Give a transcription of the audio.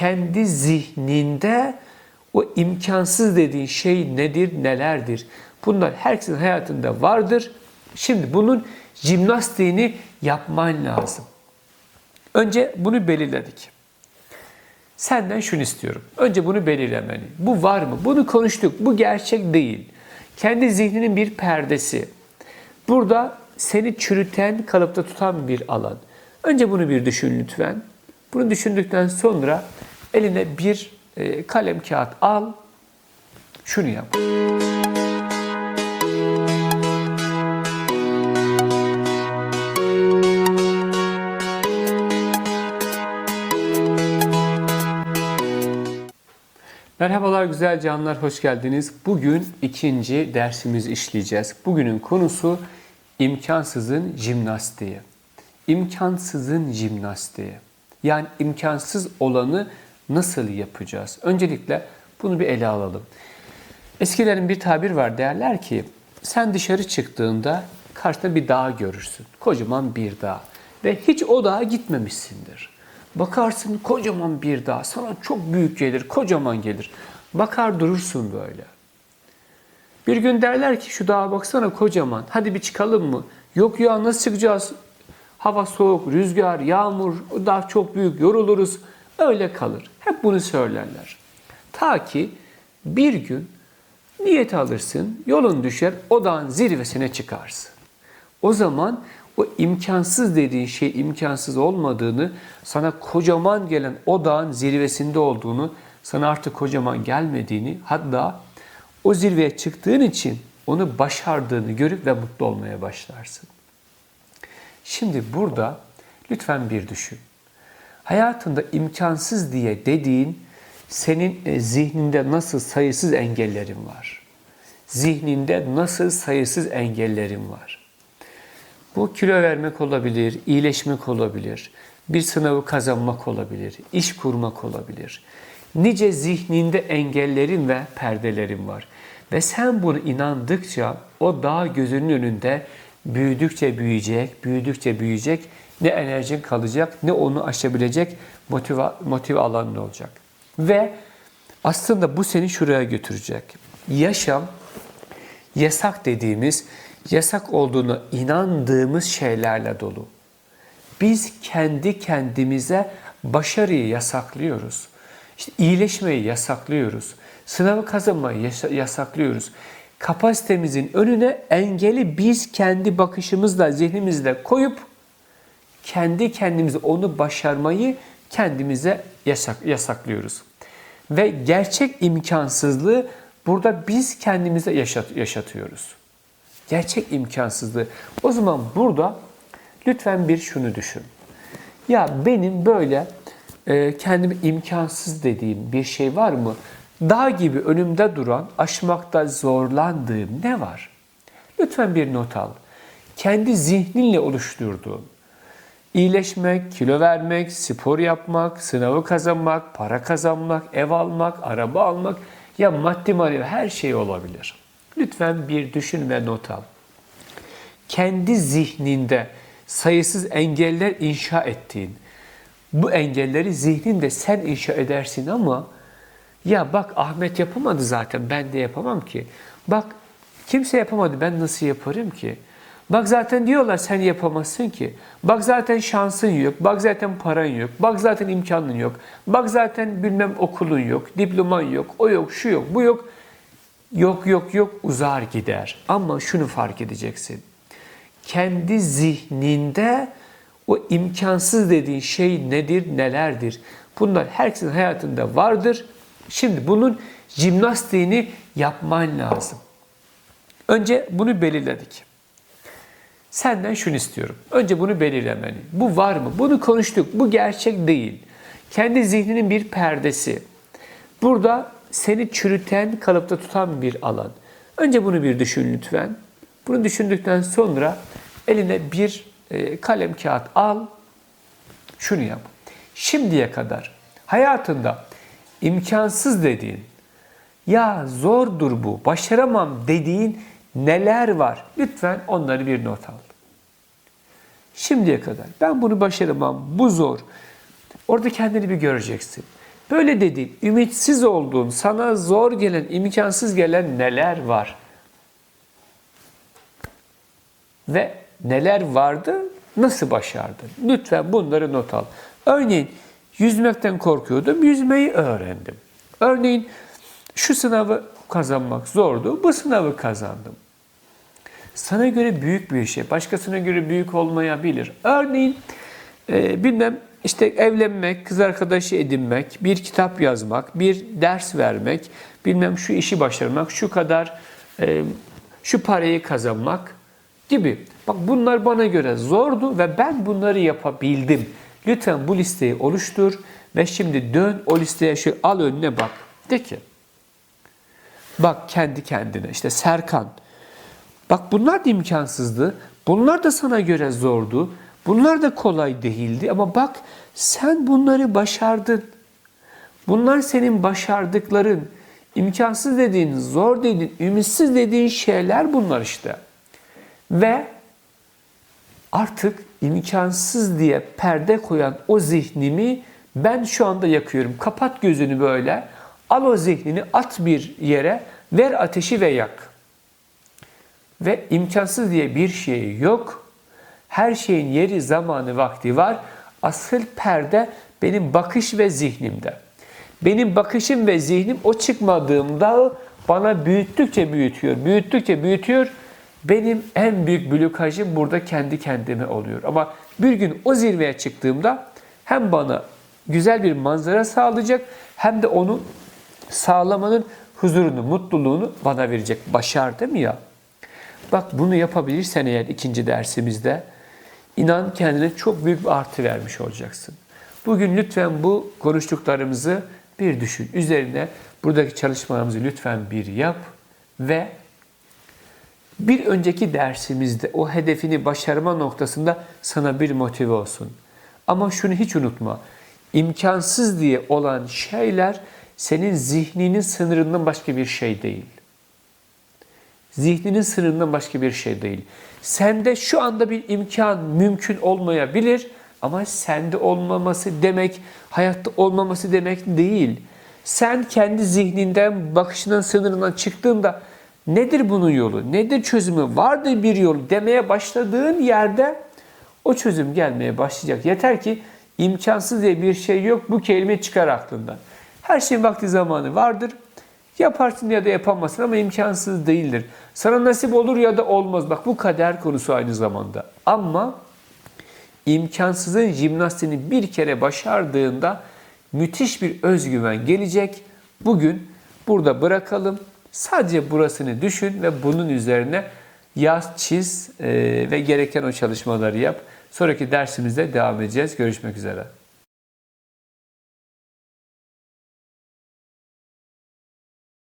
kendi zihninde o imkansız dediğin şey nedir, nelerdir? Bunlar herkesin hayatında vardır. Şimdi bunun jimnastiğini yapman lazım. Önce bunu belirledik. Senden şunu istiyorum. Önce bunu belirlemeni. Bu var mı? Bunu konuştuk. Bu gerçek değil. Kendi zihninin bir perdesi. Burada seni çürüten, kalıpta tutan bir alan. Önce bunu bir düşün lütfen. Bunu düşündükten sonra eline bir e, kalem kağıt al. Şunu yap. Merhabalar güzel canlar, hoş geldiniz. Bugün ikinci dersimizi işleyeceğiz. Bugünün konusu imkansızın jimnastiği. İmkansızın jimnastiği. Yani imkansız olanı nasıl yapacağız? Öncelikle bunu bir ele alalım. Eskilerin bir tabir var derler ki sen dışarı çıktığında karşında bir dağ görürsün. Kocaman bir dağ. Ve hiç o dağa gitmemişsindir. Bakarsın kocaman bir dağ. Sana çok büyük gelir, kocaman gelir. Bakar durursun böyle. Bir gün derler ki şu dağa baksana kocaman. Hadi bir çıkalım mı? Yok ya nasıl çıkacağız? Hava soğuk, rüzgar, yağmur, dağ çok büyük, yoruluruz. Öyle kalır. Hep bunu söylerler. Ta ki bir gün niyet alırsın, yolun düşer, o dağın zirvesine çıkarsın. O zaman o imkansız dediğin şey imkansız olmadığını, sana kocaman gelen o zirvesinde olduğunu, sana artık kocaman gelmediğini, hatta o zirveye çıktığın için onu başardığını görüp ve mutlu olmaya başlarsın. Şimdi burada lütfen bir düşün. Hayatında imkansız diye dediğin senin e, zihninde nasıl sayısız engellerin var? Zihninde nasıl sayısız engellerin var? Bu kilo vermek olabilir, iyileşmek olabilir, bir sınavı kazanmak olabilir, iş kurmak olabilir. Nice zihninde engellerin ve perdelerin var. Ve sen bunu inandıkça o dağ gözünün önünde büyüdükçe büyüyecek, büyüdükçe büyüyecek. Ne enerjin kalacak, ne onu aşabilecek motive, motive alanın olacak. Ve aslında bu seni şuraya götürecek. Yaşam, yasak dediğimiz, yasak olduğunu inandığımız şeylerle dolu. Biz kendi kendimize başarıyı yasaklıyoruz. İşte iyileşmeyi yasaklıyoruz. Sınavı kazanmayı yasaklıyoruz. Kapasitemizin önüne engeli biz kendi bakışımızla, zihnimizle koyup kendi kendimize onu başarmayı kendimize yasak, yasaklıyoruz. Ve gerçek imkansızlığı burada biz kendimize yaşat, yaşatıyoruz. Gerçek imkansızlığı. O zaman burada lütfen bir şunu düşün. Ya benim böyle e, kendimi imkansız dediğim bir şey var mı? Dağ gibi önümde duran, aşmakta zorlandığım ne var? Lütfen bir not al. Kendi zihninle oluşturduğun, iyileşmek, kilo vermek, spor yapmak, sınavı kazanmak, para kazanmak, ev almak, araba almak ya maddi manevi her şey olabilir. Lütfen bir düşün ve not al. Kendi zihninde sayısız engeller inşa ettiğin, bu engelleri zihninde sen inşa edersin ama ya bak Ahmet yapamadı zaten ben de yapamam ki. Bak kimse yapamadı ben nasıl yaparım ki? Bak zaten diyorlar sen yapamazsın ki. Bak zaten şansın yok. Bak zaten paran yok. Bak zaten imkanın yok. Bak zaten bilmem okulun yok. Diploman yok. O yok, şu yok, bu yok. Yok yok yok uzar gider. Ama şunu fark edeceksin. Kendi zihninde o imkansız dediğin şey nedir, nelerdir? Bunlar herkesin hayatında vardır. Şimdi bunun jimnastiğini yapman lazım. Önce bunu belirledik. Senden şunu istiyorum. Önce bunu belirlemeni. Bu var mı? Bunu konuştuk. Bu gerçek değil. Kendi zihninin bir perdesi. Burada seni çürüten, kalıpta tutan bir alan. Önce bunu bir düşün lütfen. Bunu düşündükten sonra eline bir e, kalem kağıt al. Şunu yap. Şimdiye kadar hayatında imkansız dediğin, ya zordur bu, başaramam dediğin neler var? Lütfen onları bir not al. Şimdiye kadar ben bunu başaramam, bu zor. Orada kendini bir göreceksin. Böyle dediğin, ümitsiz olduğun, sana zor gelen, imkansız gelen neler var? Ve neler vardı, nasıl başardın? Lütfen bunları not al. Örneğin yüzmekten korkuyordum, yüzmeyi öğrendim. Örneğin şu sınavı kazanmak zordu, bu sınavı kazandım. Sana göre büyük bir şey, başkasına göre büyük olmayabilir. Örneğin e, bilmem işte evlenmek, kız arkadaşı edinmek, bir kitap yazmak, bir ders vermek, bilmem şu işi başarmak, şu kadar e, şu parayı kazanmak gibi. Bak bunlar bana göre zordu ve ben bunları yapabildim. Lütfen bu listeyi oluştur ve şimdi dön o listeye şu al önüne bak. De ki bak kendi kendine işte Serkan Bak bunlar da imkansızdı. Bunlar da sana göre zordu. Bunlar da kolay değildi ama bak sen bunları başardın. Bunlar senin başardıkların. İmkansız dediğin, zor dediğin, ümitsiz dediğin şeyler bunlar işte. Ve artık imkansız diye perde koyan o zihnimi ben şu anda yakıyorum. Kapat gözünü böyle. Al o zihnini at bir yere, ver ateşi ve yak. Ve imkansız diye bir şey yok. Her şeyin yeri, zamanı, vakti var. Asıl perde benim bakış ve zihnimde. Benim bakışım ve zihnim o çıkmadığım dağı bana büyüttükçe büyütüyor, büyüttükçe büyütüyor. Benim en büyük blokajım burada kendi kendime oluyor. Ama bir gün o zirveye çıktığımda hem bana güzel bir manzara sağlayacak hem de onu sağlamanın huzurunu, mutluluğunu bana verecek. Başar değil mi ya? Bak bunu yapabilirsen eğer ikinci dersimizde inan kendine çok büyük bir artı vermiş olacaksın. Bugün lütfen bu konuştuklarımızı bir düşün. Üzerine buradaki çalışmalarımızı lütfen bir yap ve bir önceki dersimizde o hedefini başarma noktasında sana bir motive olsun. Ama şunu hiç unutma. İmkansız diye olan şeyler senin zihninin sınırından başka bir şey değil. Zihninin sınırından başka bir şey değil. Sende şu anda bir imkan mümkün olmayabilir ama sende olmaması demek, hayatta olmaması demek değil. Sen kendi zihninden, bakışından, sınırından çıktığında nedir bunun yolu, nedir çözümü, vardır bir yol demeye başladığın yerde o çözüm gelmeye başlayacak. Yeter ki imkansız diye bir şey yok, bu kelime çıkar aklından. Her şeyin vakti zamanı vardır. Yaparsın ya da yapamazsın ama imkansız değildir. Sana nasip olur ya da olmaz. Bak bu kader konusu aynı zamanda. Ama imkansızın jimnastiğini bir kere başardığında müthiş bir özgüven gelecek. Bugün burada bırakalım. Sadece burasını düşün ve bunun üzerine yaz, çiz e, ve gereken o çalışmaları yap. Sonraki dersimizde devam edeceğiz. Görüşmek üzere.